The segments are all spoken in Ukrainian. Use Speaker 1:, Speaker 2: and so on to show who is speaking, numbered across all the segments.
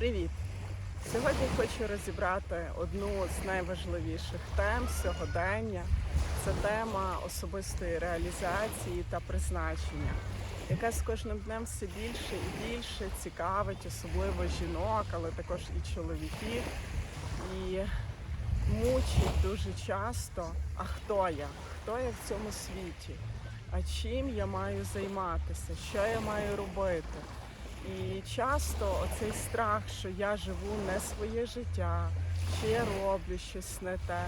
Speaker 1: Привіт! Сьогодні хочу розібрати одну з найважливіших тем сьогодення. Це тема особистої реалізації та призначення, яка з кожним днем все більше і більше цікавить, особливо жінок, але також і чоловіків. І мучить дуже часто, а хто я? Хто я в цьому світі? А чим я маю займатися? Що я маю робити? І часто оцей страх, що я живу не своє життя, що я роблю щось не те,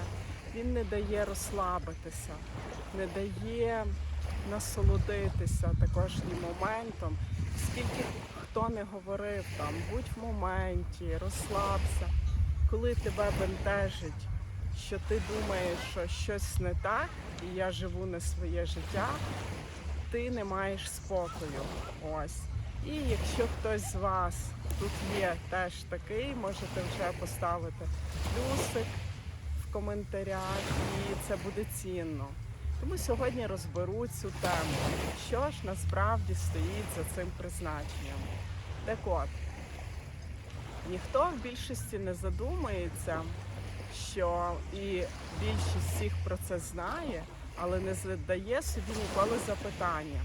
Speaker 1: він не дає розслабитися, не дає насолодитися також і моментом. Скільки хто не говорив там, будь в моменті, розслабся, коли тебе бентежить, що ти думаєш, що щось не так, і я живу не своє життя, ти не маєш спокою. Ось. І якщо хтось з вас тут є теж такий, можете вже поставити плюсик в коментарях, і це буде цінно. Тому сьогодні розберу цю тему, що ж насправді стоїть за цим призначенням. Так от, ніхто в більшості не задумується, що і більшість всіх про це знає, але не задає собі ніколи запитання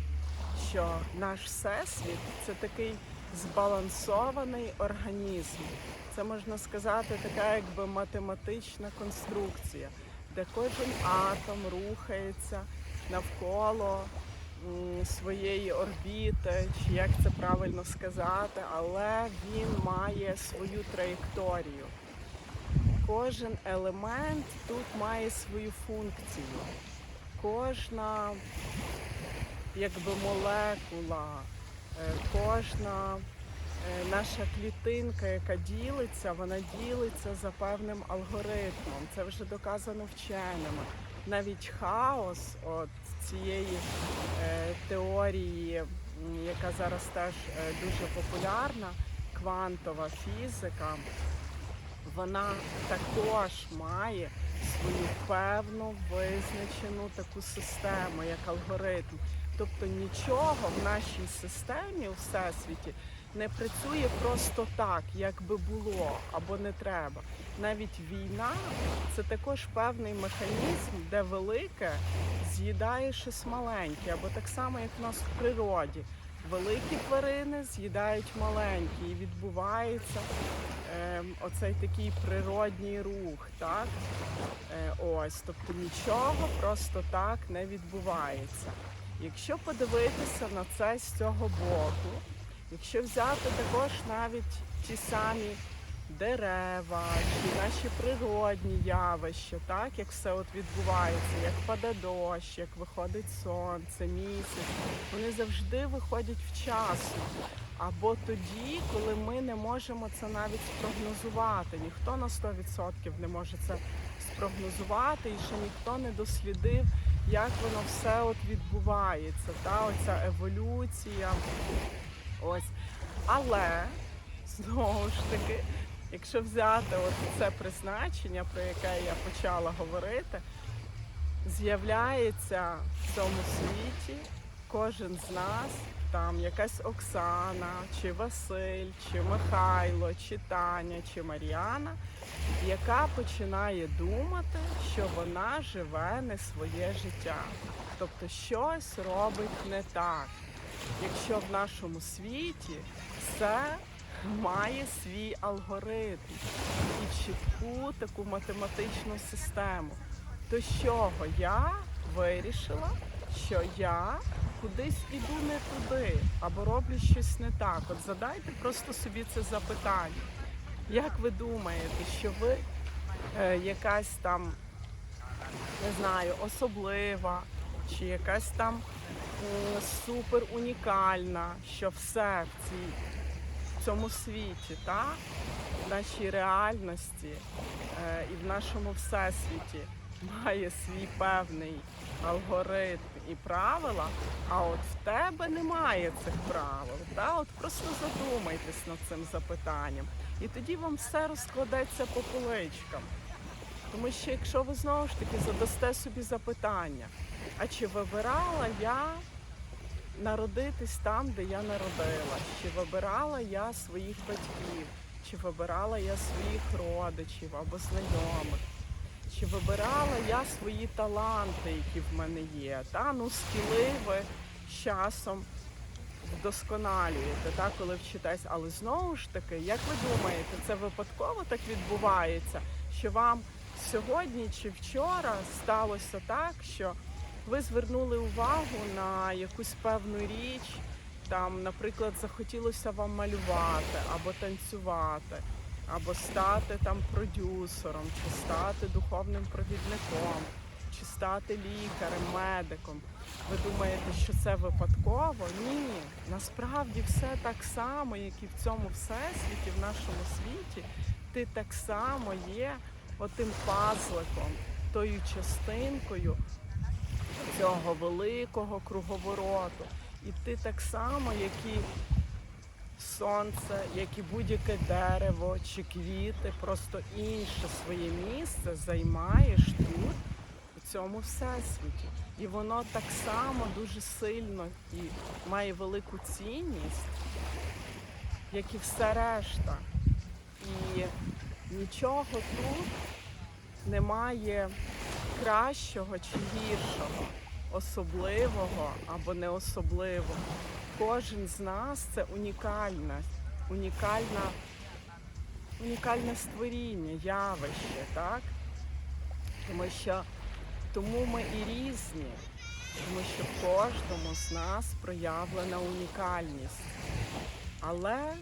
Speaker 1: що наш всесвіт це такий збалансований організм. Це можна сказати, така якби математична конструкція, де кожен атом рухається навколо своєї орбіти, чи як це правильно сказати, але він має свою траєкторію. Кожен елемент тут має свою функцію. Кожна якби молекула, е, кожна е, наша клітинка, яка ділиться, вона ділиться за певним алгоритмом. Це вже доказано вченими. Навіть хаос от цієї е, теорії, яка зараз теж дуже популярна, квантова фізика, вона також має свою певну визначену таку систему, як алгоритм. Тобто нічого в нашій системі у всесвіті не працює просто так, як би було або не треба. Навіть війна це також певний механізм, де велике з'їдає щось маленьке, або так само, як в нас в природі. Великі тварини з'їдають маленькі, і відбувається е, оцей такий природній рух. Так? Е, ось, тобто нічого просто так не відбувається. Якщо подивитися на це з цього боку, якщо взяти також навіть ті самі дерева, чи наші природні явища, так як все от відбувається, як паде дощ, як виходить сонце, місяць, вони завжди виходять вчасно. Або тоді, коли ми не можемо це навіть спрогнозувати. Ніхто на 100% не може це спрогнозувати, і ще ніхто не дослідив, як воно все от відбувається, та оця еволюція. Ось. Але знову ж таки, якщо взяти от це призначення, про яке я почала говорити, з'являється в цьому світі кожен з нас, там якась Оксана, чи Василь, чи Михайло, чи Таня, чи Мар'яна, яка починає думати, що вона живе не своє життя. Тобто щось робить не так. Якщо в нашому світі все має свій алгоритм і чітку таку математичну систему, то з чого я вирішила, що я кудись іду не туди або роблю щось не так. От задайте просто собі це запитання. Як ви думаєте, що ви е, якась там, не знаю, особлива, чи якась там м, супер унікальна, що все в цій в цьому світі, так? в нашій реальності е, і в нашому всесвіті має свій певний алгоритм і правила, а от в тебе немає цих правил. Да? От просто задумайтесь над цим запитанням. І тоді вам все розкладеться по поличкам. Тому що якщо ви знову ж таки задасте собі запитання, а чи вибирала я народитись там, де я народилась, чи вибирала я своїх батьків, чи вибирала я своїх родичів або знайомих, чи вибирала я свої таланти, які в мене є. Та? Ну, скіли ви з часом вдосконалюєте, та, коли вчитесь. Але знову ж таки, як ви думаєте, це випадково так відбувається, що вам сьогодні чи вчора сталося так, що ви звернули увагу на якусь певну річ, там, наприклад, захотілося вам малювати або танцювати, або стати там продюсером, чи стати духовним провідником, чи стати лікарем, медиком. Ви думаєте, що це випадково? Ні, насправді все так само, як і в цьому всесвіті, в нашому світі, ти так само є отим пазликом, тою частинкою цього великого круговороту. І ти так само, як і сонце, як і будь-яке дерево чи квіти, просто інше своє місце займаєш тут, у цьому всесвіті. І воно так само дуже сильно і має велику цінність, як і все решта. І нічого тут немає кращого чи гіршого, особливого або не особливого. Кожен з нас це унікальне, унікальна, унікальне створіння, явище, так? Тому що тому ми і різні, тому що в кожному з нас проявлена унікальність. Але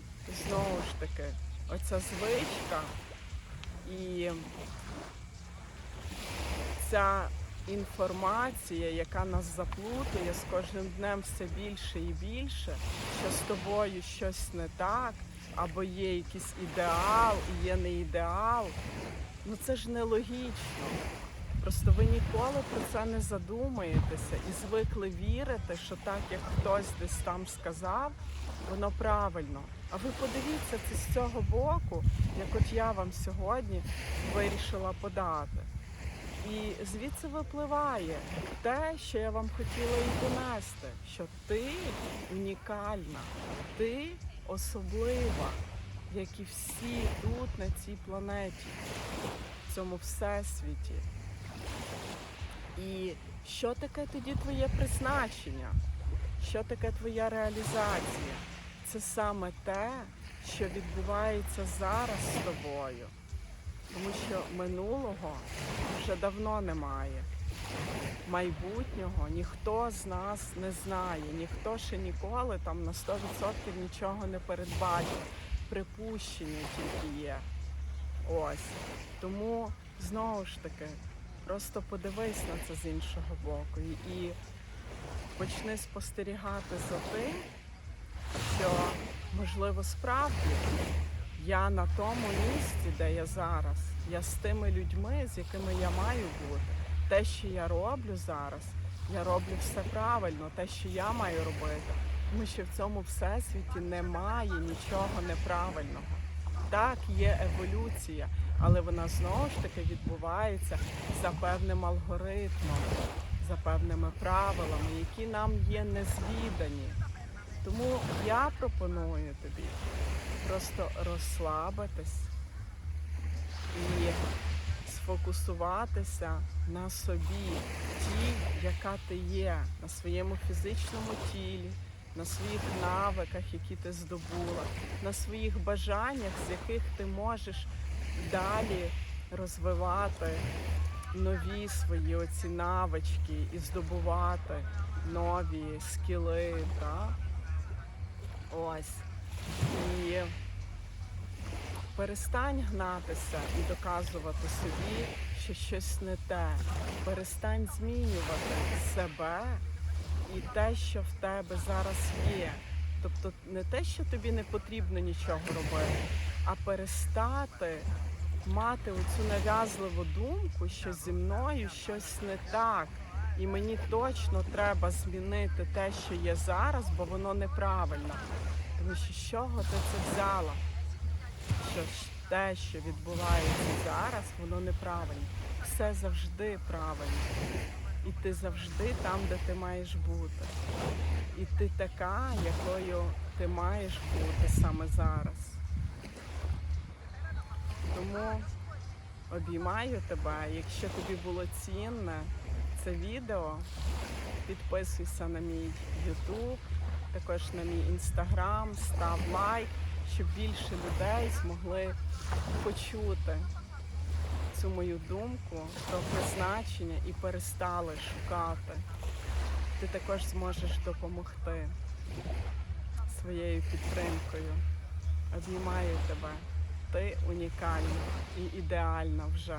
Speaker 1: знову ж таки, оця звичка і ця інформація, яка нас заплутує з кожним днем все більше і більше, що з тобою щось не так, або є якийсь ідеал і є не ідеал, ну це ж нелогічно. Просто ви ніколи про це не задумаєтеся і звикли вірити, що так, як хтось десь там сказав, воно правильно. А ви подивіться це з цього боку, як от я вам сьогодні вирішила подати. І звідси випливає те, що я вам хотіла і донести, що ти унікальна, ти особлива, як і всі тут, на цій планеті, в цьому всесвіті. І що таке тоді твоє призначення? Що таке твоя реалізація? Це саме те, що відбувається зараз з тобою. Тому що минулого вже давно немає. Майбутнього ніхто з нас не знає, ніхто ще ніколи там на 100% нічого не передбачив. Припущення тільки є. Ось. Тому знову ж таки, просто подивись на це з іншого боку і, почни спостерігати за тим, що можливо справді я на тому місці, де я зараз, я з тими людьми, з якими я маю бути. Те, що я роблю зараз, я роблю все правильно, те, що я маю робити. Тому що в цьому всесвіті немає нічого неправильного. Так, є еволюція, але вона знову ж таки відбувається за певним алгоритмом, за певними правилами, які нам є незвідані. Тому я пропоную тобі просто розслабитись і сфокусуватися на собі, тій, яка ти є, на своєму фізичному тілі, на своїх навиках, які ти здобула, на своїх бажаннях, з яких ти можеш далі розвивати нові свої оці навички і здобувати нові скіли. Так? Ось. І перестань гнатися і доказувати собі, що щось не те. Перестань змінювати себе і те, що в тебе зараз є. Тобто не те, що тобі не потрібно нічого робити, а перестати мати оцю нав'язливу думку, що зі мною щось не так. І мені точно треба змінити те, що є зараз, бо воно неправильно. Тому що з чого ти це взяла? Що те, що відбувається зараз, воно неправильно. Все завжди правильно. І ти завжди там, де ти маєш бути. І ти така, якою ти маєш бути саме зараз. Тому обіймаю тебе. Якщо тобі було цінне це відео, підписуйся на мій YouTube, також на мій інстаграм, став лайк, щоб більше людей змогли почути цю мою думку про призначення і перестали шукати. Ти також зможеш допомогти своєю підтримкою. Обіймаю тебе. Ти унікальна і ідеальна вже.